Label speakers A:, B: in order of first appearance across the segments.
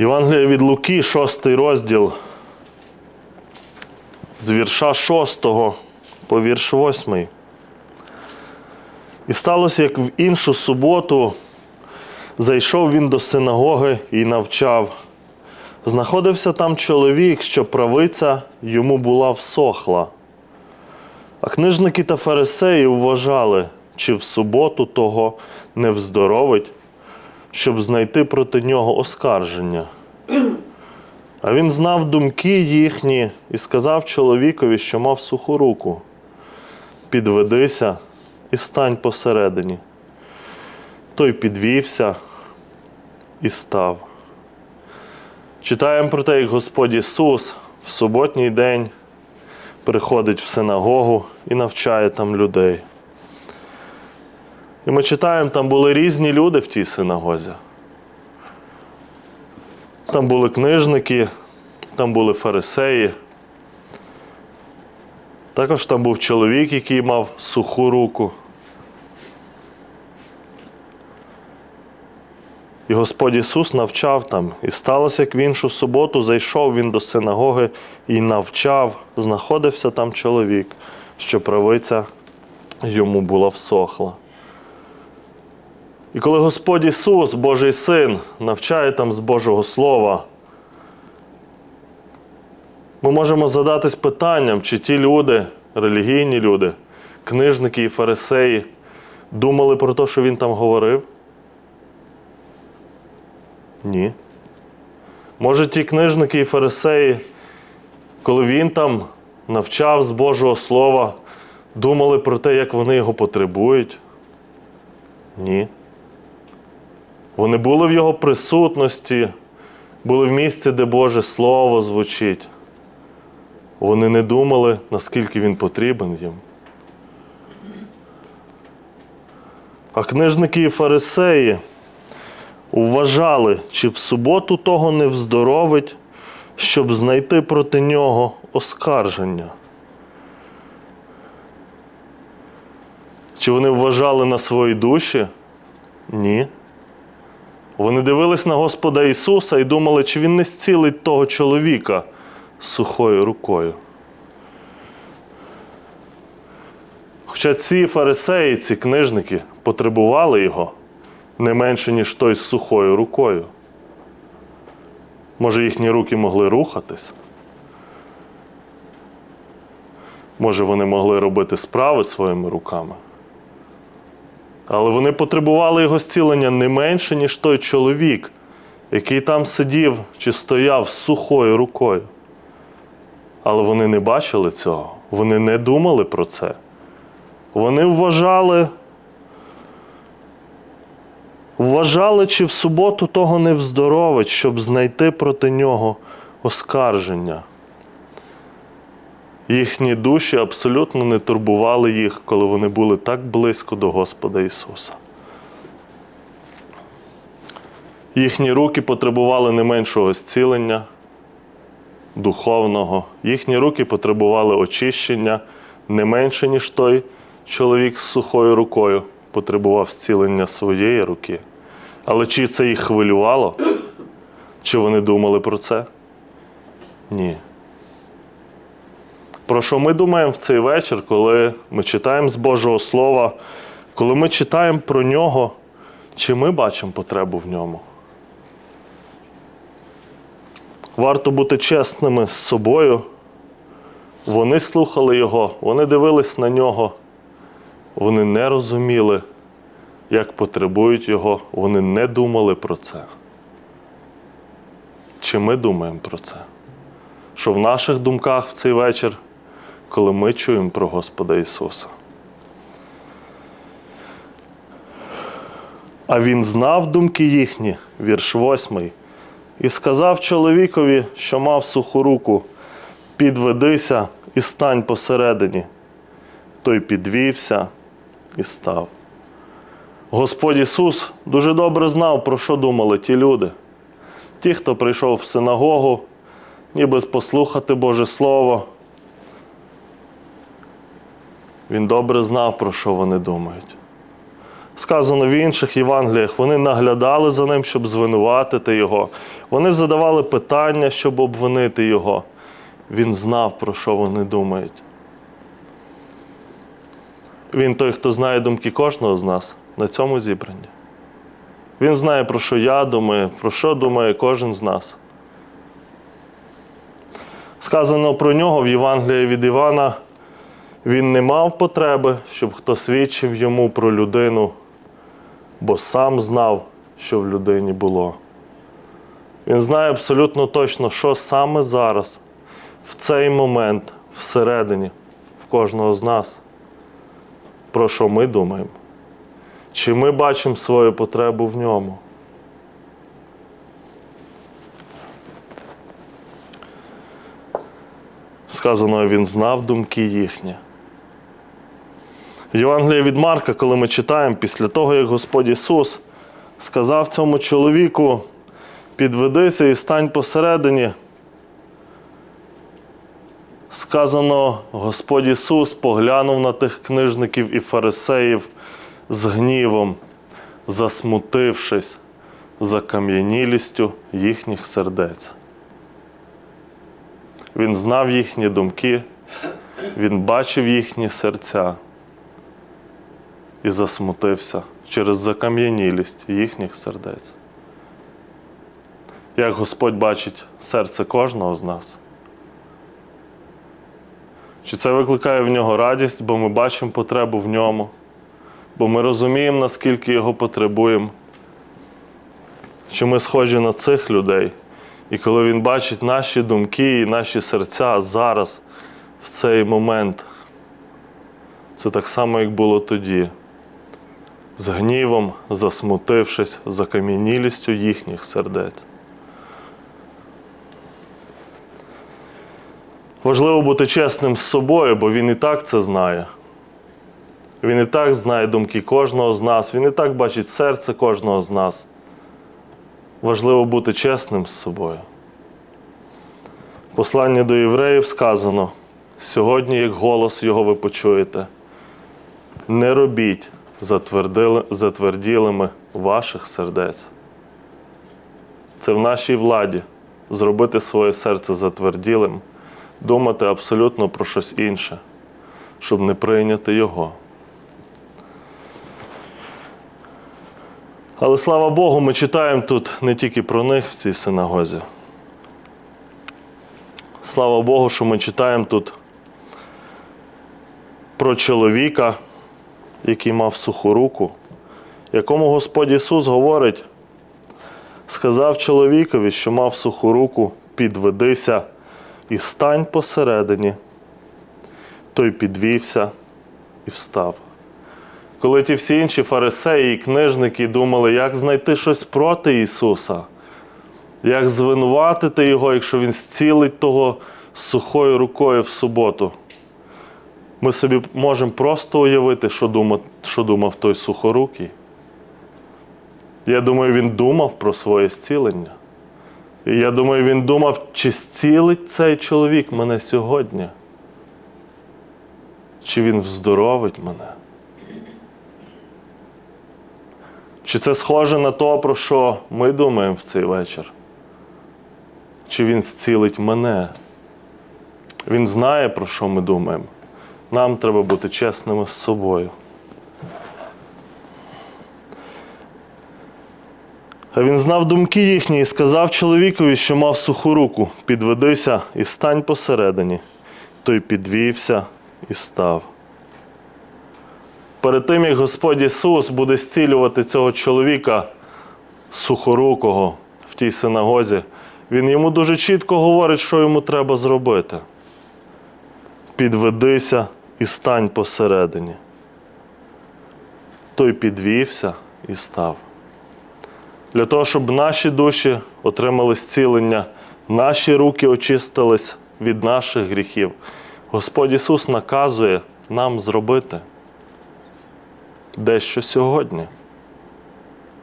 A: Євангелія від Луки, 6 розділ. З вірша 6 по вірш 8. І сталося, як в іншу суботу зайшов він до синагоги і навчав. Знаходився там чоловік, що правиця йому була всохла. А книжники та фарисеї вважали, чи в суботу того не вздоровить, щоб знайти проти нього оскарження. А він знав думки їхні і сказав чоловікові, що мав суху руку: підведися і стань посередині. Той підвівся і став. Читаємо про те, як Господь Ісус в суботній день приходить в синагогу і навчає там людей. І ми читаємо, там були різні люди в тій синагозі. Там були книжники, там були фарисеї. Також там був чоловік, який мав суху руку. І Господь Ісус навчав там. І сталося, як в іншу суботу зайшов він до синагоги і навчав, знаходився там чоловік, що правиця йому була всохла. І коли Господь Ісус, Божий Син, навчає там з Божого Слова, ми можемо задатись питанням, чи ті люди, релігійні люди, книжники і фарисеї, думали про те, що він там говорив? Ні. Може, ті книжники і фарисеї, коли він там навчав з Божого Слова, думали про те, як вони його потребують? Ні. Вони були в його присутності, були в місці, де Боже Слово звучить. Вони не думали, наскільки він потрібен їм. А книжники і фарисеї вважали, чи в суботу того не вздоровить, щоб знайти проти нього оскарження. Чи вони вважали на свої душі? Ні. Вони дивились на Господа Ісуса і думали, чи Він не зцілить того чоловіка сухою рукою. Хоча ці фарисеї, ці книжники потребували його не менше, ніж той з сухою рукою. Може, їхні руки могли рухатись? Може, вони могли робити справи своїми руками? Але вони потребували його зцілення не менше, ніж той чоловік, який там сидів чи стояв з сухою рукою. Але вони не бачили цього, вони не думали про це. Вони вважали, вважали, чи в суботу того не вздоровить, щоб знайти проти нього оскарження. Їхні душі абсолютно не турбували їх, коли вони були так близько до Господа Ісуса. Їхні руки потребували не меншого зцілення духовного. Їхні руки потребували очищення не менше, ніж той чоловік з сухою рукою потребував зцілення своєї руки. Але чи це їх хвилювало? Чи вони думали про це? Ні. Про що ми думаємо в цей вечір, коли ми читаємо з Божого Слова, коли ми читаємо про нього, чи ми бачимо потребу в ньому? Варто бути чесними з собою. Вони слухали його, вони дивились на нього, вони не розуміли, як потребують його, вони не думали про це. Чи ми думаємо про це? Що в наших думках в цей вечір, коли ми чуємо про Господа Ісуса? А Він знав думки їхні, вірш 8, і сказав чоловікові, що мав суху руку, підведися і стань посередині. Той підвівся і став. Господь Ісус дуже добре знав, про що думали ті люди. Ті, хто прийшов в синагогу, ніби послухати Боже Слово. Він добре знав, про що вони думають. Сказано в інших Євангеліях, вони наглядали за ним, щоб звинуватити його. Вони задавали питання, щоб обвинити його. Він знав, про що вони думають. Він той, хто знає думки кожного з нас на цьому зібранні. Він знає, про що я думаю, про що думає кожен з нас. Сказано про нього в Євангелії від Івана. Він не мав потреби, щоб хто свідчив йому про людину, бо сам знав, що в людині було. Він знає абсолютно точно, що саме зараз, в цей момент, всередині, в кожного з нас, про що ми думаємо. Чи ми бачимо свою потребу в ньому? Сказано, він знав думки їхні. В Євангелії від Марка, коли ми читаємо, після того, як Господь Ісус сказав цьому чоловіку, підведися і стань посередині. Сказано, Господь Ісус поглянув на тих книжників і фарисеїв з гнівом, засмутившись закам'янілістю їхніх сердець. Він знав їхні думки, він бачив їхні серця і засмутився через закам'янілість їхніх сердець. Як Господь бачить серце кожного з нас. Чи це викликає в нього радість, бо ми бачимо потребу в ньому, бо ми розуміємо, наскільки його потребуємо? Чи ми схожі на цих людей? І коли він бачить наші думки і наші серця зараз, в цей момент, це так само, як було тоді, з гнівом, засмутившись, закам'янілістю їхніх сердець. Важливо бути чесним з собою, бо він і так це знає. Він і так знає думки кожного з нас, він і так бачить серце кожного з нас. Важливо бути чесним з собою. В посланні до євреїв сказано: сьогодні, як голос його ви почуєте, не робіть затверділими ваших сердець. Це в нашій владі зробити своє серце затверділим, думати абсолютно про щось інше, щоб не прийняти його. Але слава Богу, ми читаємо тут не тільки про них в цій синагозі. Слава Богу, що ми читаємо тут про чоловіка, який мав суху руку, якому Господь Ісус говорить, сказав чоловікові, що мав суху руку, підведися і стань посередині. Той підвівся і встав. Коли ті всі інші фарисеї і книжники думали, як знайти щось проти Ісуса, як звинуватити Його, якщо Він зцілить того сухою рукою в суботу. Ми собі можемо просто уявити, що думав, що думав той сухорукий. Я думаю, він думав про своє зцілення. І я думаю, він думав, чи зцілить цей чоловік мене сьогодні, чи він вздоровить мене. Чи це схоже на те, про що ми думаємо в цей вечір? Чи він зцілить мене? Він знає, про що ми думаємо. Нам треба бути чесними з собою. А він знав думки їхні і сказав чоловікові, що мав суху руку: підведися і стань посередині. Той підвівся і став. Перед тим, як Господь Ісус буде зцілювати цього чоловіка сухорукого в тій синагозі, Він йому дуже чітко говорить, що йому треба зробити. Підведися і стань посередині. Той підвівся і став. Для того, щоб наші душі отримали зцілення, наші руки очистились від наших гріхів, Господь Ісус наказує нам зробити дещо сьогодні.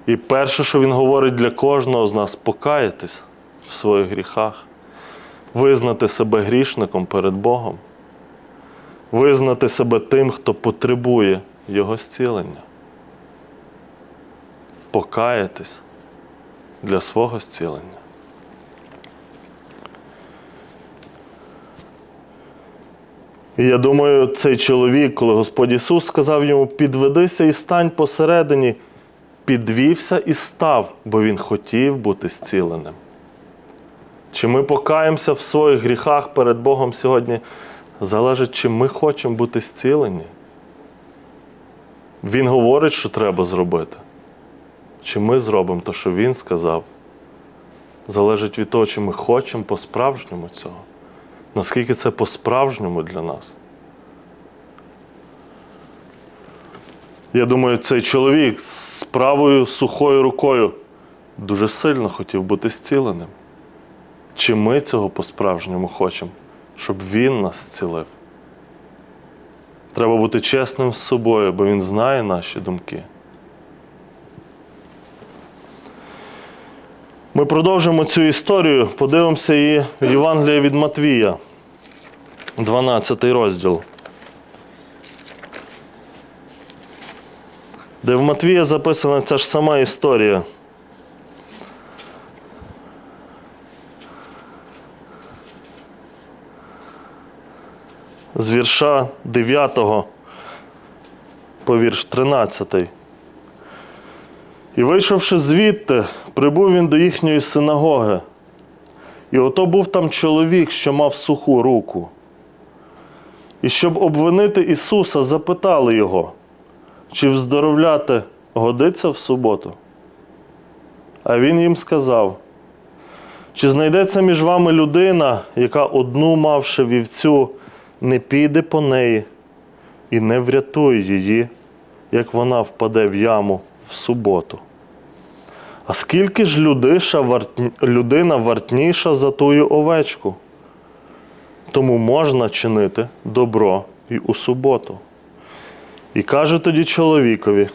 A: І перше, що Він говорить для кожного з нас, покаятись в своїх гріхах, визнати себе грішником перед Богом, визнати себе тим, хто потребує Його зцілення. покаятись для свого зцілення. І я думаю, цей чоловік, коли Господь Ісус сказав йому, підведися і стань посередині, підвівся і став, бо Він хотів бути зціленим. Чи ми покаємося в своїх гріхах перед Богом сьогодні, залежить, чи ми хочемо бути зцілені. Він говорить, що треба зробити. Чи ми зробимо те, що Він сказав, залежить від того, чи ми хочемо по-справжньому цього. Наскільки це по-справжньому для нас? Я думаю, цей чоловік з правою сухою рукою дуже сильно хотів бути зціленим. Чи ми цього по-справжньому хочемо, щоб він нас зцілив? Треба бути чесним з собою, бо він знає наші думки. Ми продовжимо цю історію, подивимося її в Євангелії від Матвія, 12 розділ. Де в Матвія записана ця ж сама історія. З вірша 9 по вірш 13. І вийшовши звідти, прибув він до їхньої синагоги. І ото був там чоловік, що мав суху руку. І щоб обвинити Ісуса, запитали його, чи вздоровляти годиться в суботу. А Він їм сказав: чи знайдеться між вами людина, яка одну, мавши вівцю, не піде по неї і не врятує її, як вона впаде в яму в суботу. А скільки ж людина вартніша за тую овечку? Тому можна чинити добро і у суботу. І каже тоді чоловікові: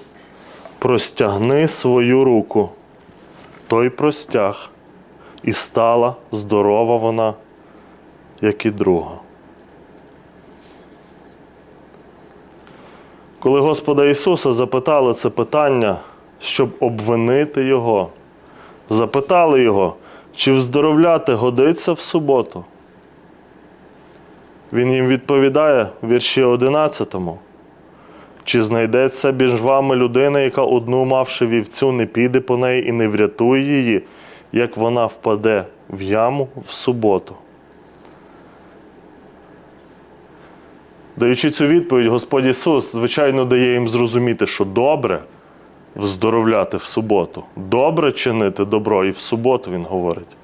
A: простягни свою руку. Той простяг, і стала здорова вона, як і друга. Коли Господа Ісуса запитали це питання, щоб обвинити Його, запитали Його, чи вздоровляти годиться в суботу. Він їм відповідає в вірші 11. Чи знайдеться між вами людина, яка одну мавши вівцю, не піде по неї і не врятує її, як вона впаде в яму в суботу? Даючи цю відповідь, Господь Ісус, звичайно, дає їм зрозуміти, що добре вздоровляти в суботу, добре чинити добро, і в суботу Він говорить.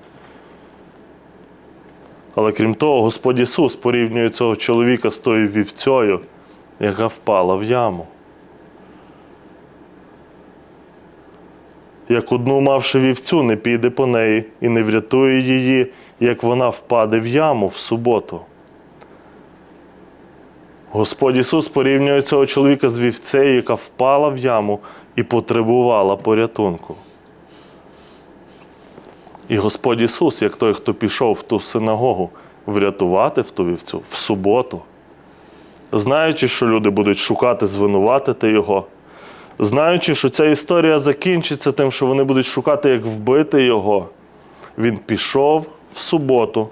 A: Але крім того, Господь Ісус порівнює цього чоловіка з тою вівцею, яка впала в яму. Як одну мавши вівцю, не піде по неї і не врятує її, як вона впаде в яму в суботу. Господь Ісус порівнює цього чоловіка з вівцею, яка впала в яму і потребувала порятунку. І Господь Ісус, як той, хто пішов в ту синагогу, врятувати в ту вівцю в суботу, знаючи, що люди будуть шукати, звинуватити Його, знаючи, що ця історія закінчиться тим, що вони будуть шукати, як вбити Його, Він пішов в суботу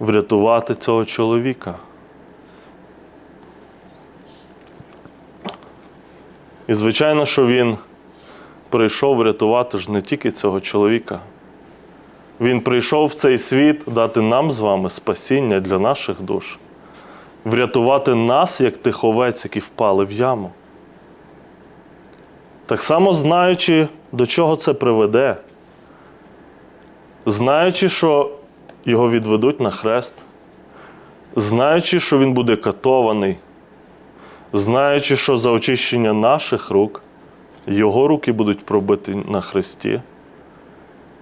A: врятувати цього чоловіка. І звичайно, що він прийшов врятувати ж не тільки цього чоловіка. Він прийшов в цей світ дати нам з вами спасіння для наших душ, врятувати нас, як тих овець, які впали в яму. Так само знаючи, до чого це приведе, знаючи, що його відведуть на хрест, знаючи, що він буде катований, знаючи, що за очищення наших рук його руки будуть пробиті на хресті,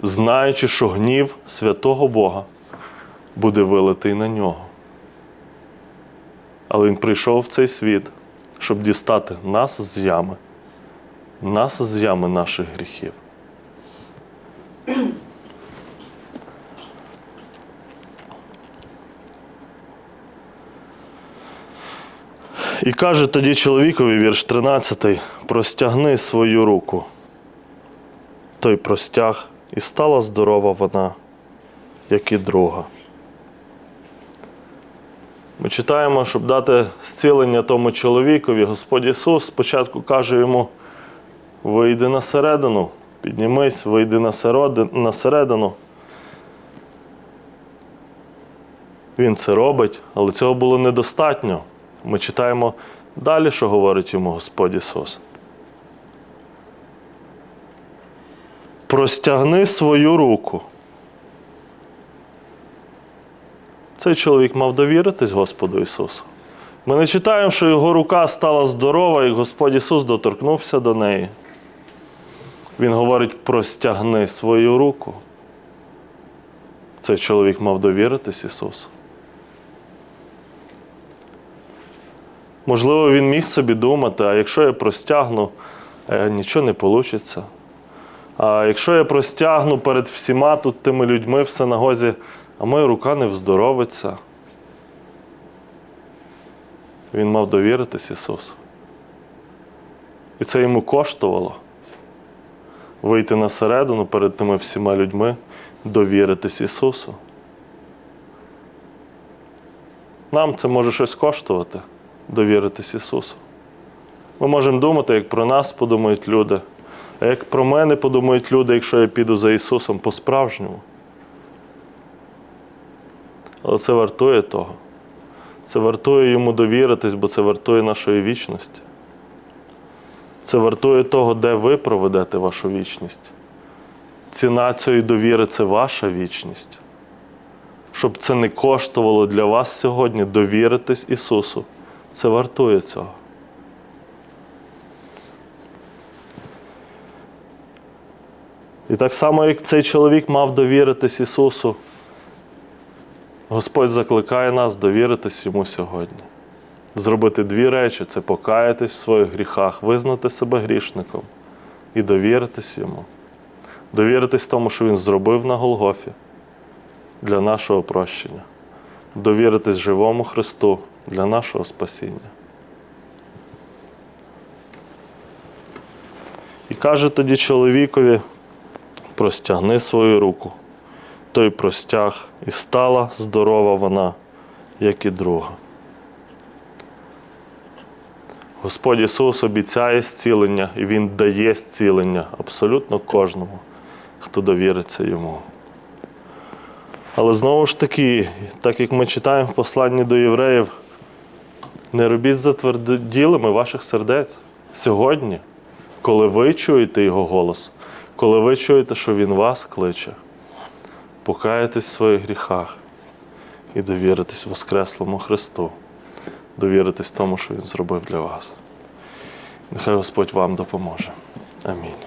A: знаючи, що гнів святого Бога буде вилитий на нього. Але він прийшов в цей світ, щоб дістати нас з ями, нас з ями наших гріхів. І каже тоді чоловікові, вірш 13, простягни свою руку. той простяг, і стала здорова вона, як і друга. Ми читаємо, щоб дати зцілення тому чоловікові, Господь Ісус спочатку каже йому: вийди на середину, піднімись, вийди на середину. Він це робить, але цього було недостатньо. Ми читаємо далі, що говорить йому Господь Ісус. Простягни свою руку. Цей чоловік мав довіритись Господу Ісусу. Ми не читаємо, що його рука стала здорова, і Господь Ісус доторкнувся до неї. Він говорить: простягни свою руку. Цей чоловік мав довіритись Ісусу. Можливо, він міг собі думати, а якщо я простягну, е, нічого не вийде. А якщо я простягну перед всіма тут тими людьми в синагозі, а моя рука не вздоровиться. Він мав довіритись Ісусу. І це йому коштувало вийти на середину перед тими всіма людьми, довіритись Ісусу. Нам це може щось коштувати довіритись Ісусу. Ми можемо думати, як про нас подумають люди, а як про мене подумають люди, якщо я піду за Ісусом по-справжньому. Але це вартує того. Це вартує йому довіритись, бо це вартує нашої вічності. Це вартує того, де ви проведете вашу вічність. Ціна цієї довіри це ваша вічність. Щоб це не коштувало для вас сьогодні довіритись Ісусу. Це вартує цього. І так само, як цей чоловік мав довіритись Ісусу, Господь закликає нас довіритись йому сьогодні. Зробити дві речі це покаятись в своїх гріхах, визнати себе грішником і довіритись йому. Довіритись тому, що Він зробив на Голгофі для нашого прощення. Довіритись живому Христу для нашого спасіння. І каже тоді чоловікові: простягни свою руку. Той простяг, і стала здорова вона, як і друга. Господь Ісус обіцяє зцілення, і Він дає зцілення абсолютно кожному, хто довіриться йому. Але знову ж таки, так як ми читаємо в посланні до євреїв, не робіть затверділими ваших сердець сьогодні, коли ви чуєте Його голос, коли ви чуєте, що Він вас кличе, покаєтесь в своїх гріхах і довіритесь Воскреслому Христу, довіритесь тому, що Він зробив для вас. Нехай Господь вам допоможе. Амінь.